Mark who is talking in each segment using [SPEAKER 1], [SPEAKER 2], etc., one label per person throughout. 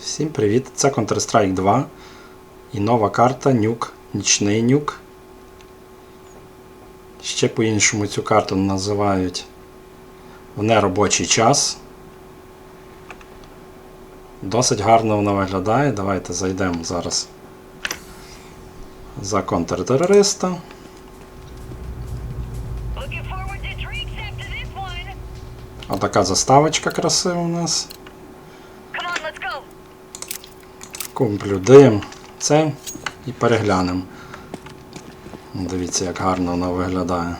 [SPEAKER 1] Всім привіт! Це Counter-Strike 2 і нова карта Нюк, нічний нюк. Ще по-іншому цю карту називають в неробочий час. Досить гарно вона виглядає. Давайте зайдемо зараз за контртерориста. Отака заставочка красива у нас. Куплю дим це і переглянемо. Дивіться, як гарно воно виглядає.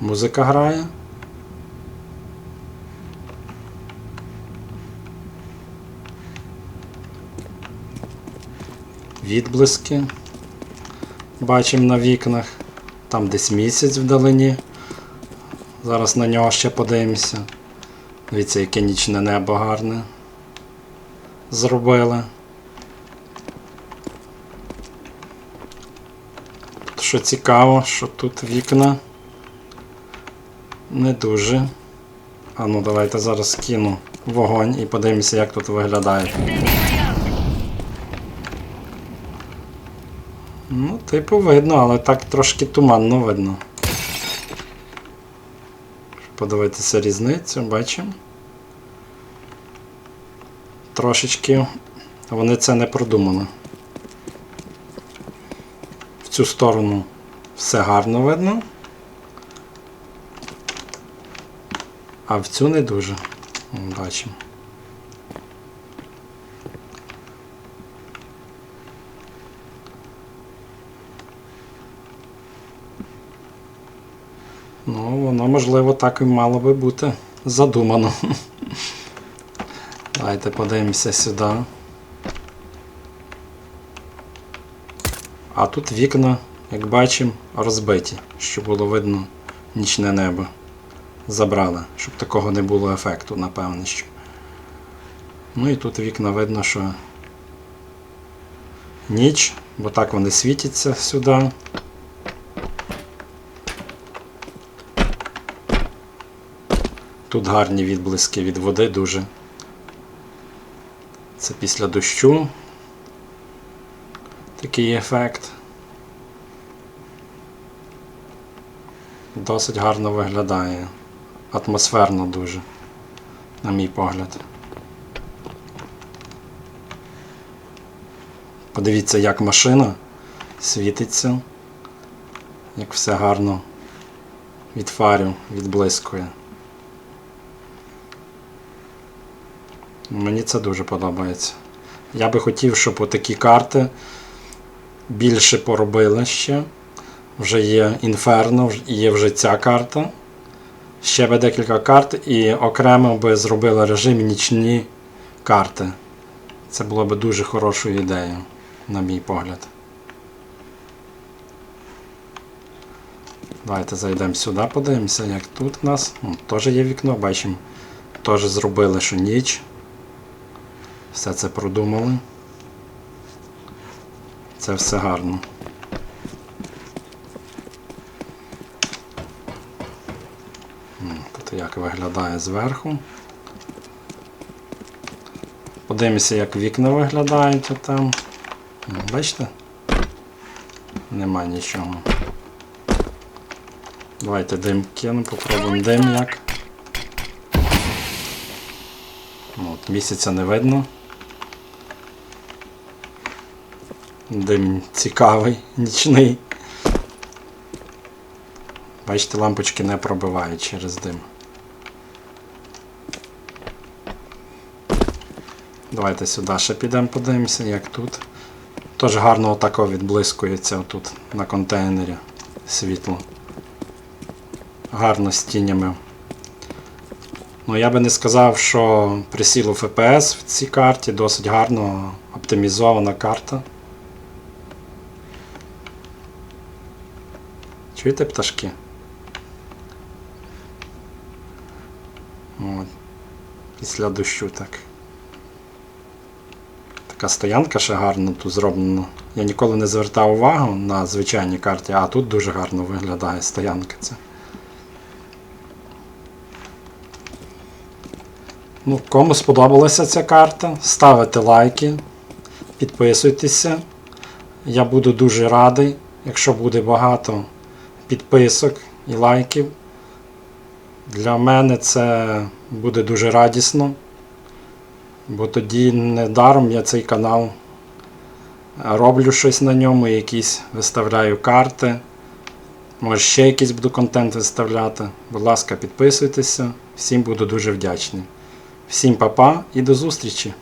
[SPEAKER 1] Музика грає. Відблиски. Бачимо на вікнах. Там десь місяць вдалині. Зараз на нього ще подивимося. Дивіться, яке нічне небо гарне. Зробили. Що цікаво, що тут вікна не дуже. А ну давайте зараз кину вогонь і подивимося, як тут виглядає. Ну, типу видно, але так трошки туманно видно. Подивитися різницю, бачимо. Трошечки вони це не продумали. В цю сторону все гарно видно. А в цю не дуже. Бачимо. Ну, воно можливо так і мало би бути задумано. Давайте подивимося сюди. А тут вікна, як бачимо, розбиті, щоб було видно нічне небо. Забрали, щоб такого не було ефекту, напевне. що. Ну і тут вікна видно, що ніч, бо так вони світяться сюди. Тут гарні відблиски від води дуже. Це після дощу. Такий ефект. Досить гарно виглядає. Атмосферно дуже, на мій погляд. Подивіться, як машина світиться, як все гарно від фарів відблискує. Мені це дуже подобається. Я би хотів, щоб отакі карти більше поробили ще. Вже є вже- є вже ця карта. Ще би декілька карт і окремо би зробили режим нічні карти. Це було б дуже хорошою ідеєю, на мій погляд. Давайте зайдемо сюди, подивимося, як тут у нас. Теж є вікно, бачимо. Теж зробили, що ніч. Все це продумали. Це все гарно. Тут як виглядає зверху. Подивимося, як вікна виглядають там. Бачите? Нема нічого. Давайте дим кинемо, попробуємо дим як. От, місяця не видно. Дим цікавий, нічний. Бачите, лампочки не пробивають через дим. Давайте сюди ще підемо подивимося, як тут. Тож гарно отако відблискується тут на контейнері світло. Гарно з тінями. Ну, я би не сказав, що присіло FPS в цій карті, досить гарно оптимізована карта. Чуєте пташки? От. Після дощу так. Така стоянка ще гарно тут зроблена. Я ніколи не звертав увагу на звичайній карті, а тут дуже гарно виглядає стоянка ця. Ну, кому сподобалася ця карта, ставите лайки, підписуйтеся. Я буду дуже радий, якщо буде багато підписок і лайків. Для мене це буде дуже радісно, бо тоді недаром я цей канал роблю щось на ньому, якісь виставляю карти. Може ще якийсь буду контент виставляти. Будь ласка, підписуйтеся. Всім буду дуже вдячний. Всім па-па і до зустрічі!